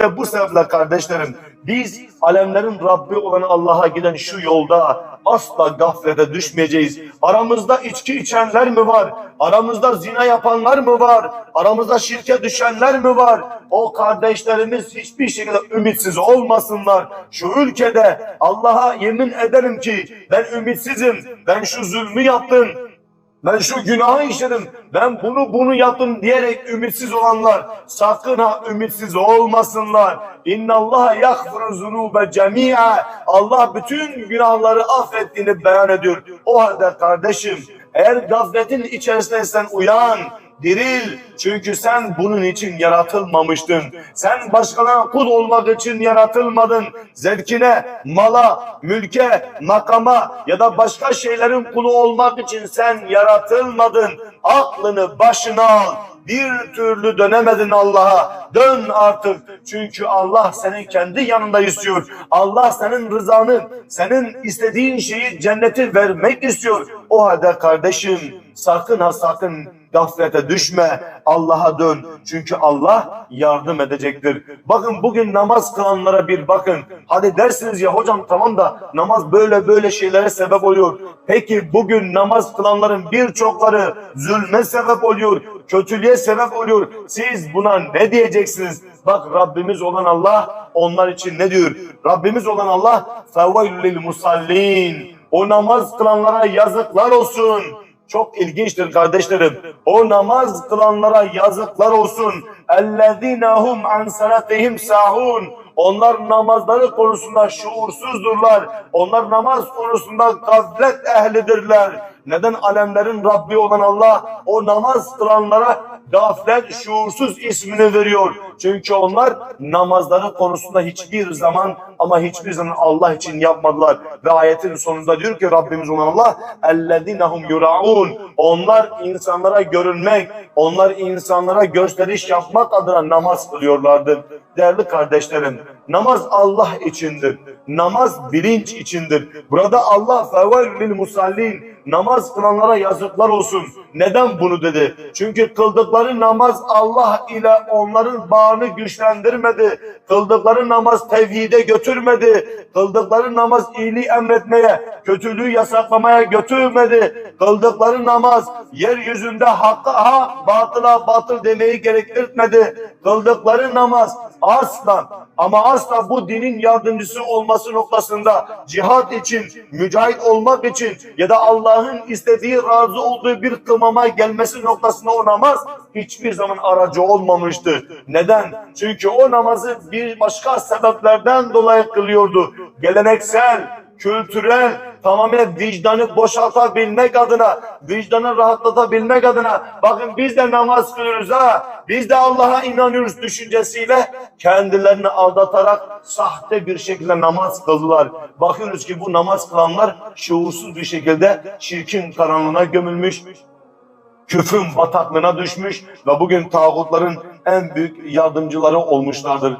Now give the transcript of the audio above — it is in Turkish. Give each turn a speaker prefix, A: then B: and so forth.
A: İşte bu sebeple kardeşlerim biz alemlerin Rabbi olan Allah'a giden şu yolda asla gaflete düşmeyeceğiz. Aramızda içki içenler mi var? Aramızda zina yapanlar mı var? Aramızda şirke düşenler mi var? O kardeşlerimiz hiçbir şekilde ümitsiz olmasınlar. Şu ülkede Allah'a yemin ederim ki ben ümitsizim. Ben şu zulmü yaptım. Ben şu günahı işledim, ben bunu bunu yaptım diyerek ümitsiz olanlar sakın ha ümitsiz olmasınlar. İnna Allah yaghfiru zunube cemi'a. Allah bütün günahları affettiğini beyan ediyor. O halde kardeşim eğer gafletin içerisindeysen uyan, diril. Çünkü sen bunun için yaratılmamıştın. Sen başkalarına kul olmak için yaratılmadın. Zevkine, mala, mülke, makama ya da başka şeylerin kulu olmak için sen yaratılmadın. Aklını başına al. Bir türlü dönemedin Allah'a. Dön artık. Çünkü Allah senin kendi yanında istiyor. Allah senin rızanı, senin istediğin şeyi cenneti vermek istiyor. O halde kardeşim sakın ha sakın gaflete düşme. Allah'a dön. Çünkü Allah yardım edecektir. Bakın bugün namaz kılanlara bir bakın. Hadi dersiniz ya hocam tamam da namaz böyle böyle şeylere sebep oluyor. Peki bugün namaz kılanların birçokları zulme sebep oluyor kötülüğe sebep oluyor. Siz buna ne diyeceksiniz? Bak Rabbimiz olan Allah onlar için ne diyor? Rabbimiz olan Allah fevveylül musallin. O namaz kılanlara yazıklar olsun. Çok ilginçtir kardeşlerim. O namaz kılanlara yazıklar olsun. Ellezinehum an salatihim sahun. Onlar namazları konusunda şuursuzdurlar. Onlar namaz konusunda gaflet ehlidirler. Neden alemlerin Rabbi olan Allah o namaz kılanlara gaflet, şuursuz ismini veriyor. Çünkü onlar namazları konusunda hiçbir zaman ama hiçbir zaman Allah için yapmadılar. Ve ayetin sonunda diyor ki Rabbimiz olan Allah اَلَّذِينَهُمْ يُرَعُونَ Onlar insanlara görünmek, onlar insanlara gösteriş yapmak adına namaz kılıyorlardı. Değerli kardeşlerim, Namaz Allah içindir. Namaz bilinç içindir. Burada Allah fevellil musallin namaz kılanlara yazıklar olsun. Neden bunu dedi? Çünkü kıldıkları namaz Allah ile onların bağını güçlendirmedi. Kıldıkları namaz tevhide götürmedi. Kıldıkları namaz iyiliği emretmeye, kötülüğü yasaklamaya götürmedi. Kıldıkları namaz yeryüzünde hakka ha, batıla batıl demeyi gerektirtmedi. Kıldıkları namaz asla ama asla bu dinin yardımcısı olması noktasında cihat için, mücahit olmak için ya da Allah'ın istediği, razı olduğu bir kılmama gelmesi noktasında o namaz hiçbir zaman aracı olmamıştı. Neden? Çünkü o namazı bir başka sebeplerden dolayı kılıyordu. Geleneksel, kültürel, tamamen vicdanı boşaltabilmek adına, vicdanı rahatlatabilmek adına, bakın biz de namaz kılıyoruz ha, biz de Allah'a inanıyoruz düşüncesiyle kendilerini aldatarak sahte bir şekilde namaz kıldılar. Bakıyoruz ki bu namaz kılanlar şuursuz bir şekilde şirkin karanlığına gömülmüş, küfrün bataklığına düşmüş ve bugün tağutların en büyük yardımcıları olmuşlardır.